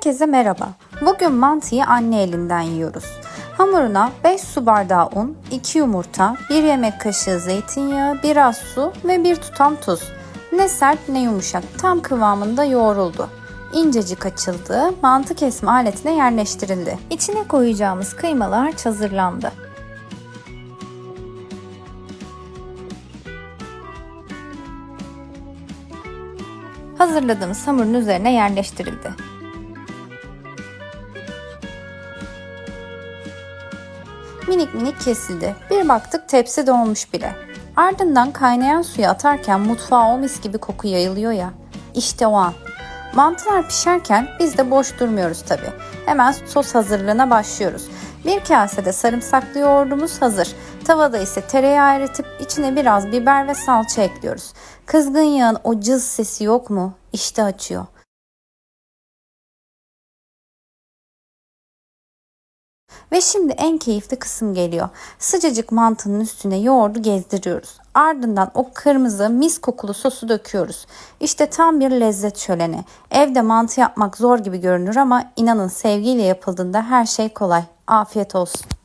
Herkese merhaba. Bugün mantıyı anne elinden yiyoruz. Hamuruna 5 su bardağı un, 2 yumurta, 1 yemek kaşığı zeytinyağı, biraz su ve 1 tutam tuz. Ne sert ne yumuşak, tam kıvamında yoğruldu. İncecik açıldı, mantı kesme aletine yerleştirildi. İçine koyacağımız kıymalı harç hazırlandı. Hazırladığımız hamurun üzerine yerleştirildi. Minik minik kesildi. Bir baktık tepsi dolmuş bile. Ardından kaynayan suyu atarken mutfağa o mis gibi koku yayılıyor ya. İşte o an. Mantılar pişerken biz de boş durmuyoruz tabi. Hemen sos hazırlığına başlıyoruz. Bir kasede sarımsaklı yoğurdumuz hazır. Tavada ise tereyağı eritip içine biraz biber ve salça ekliyoruz. Kızgın yağın o cız sesi yok mu? İşte açıyor. Ve şimdi en keyifli kısım geliyor. Sıcacık mantının üstüne yoğurdu gezdiriyoruz. Ardından o kırmızı mis kokulu sosu döküyoruz. İşte tam bir lezzet şöleni. Evde mantı yapmak zor gibi görünür ama inanın sevgiyle yapıldığında her şey kolay. Afiyet olsun.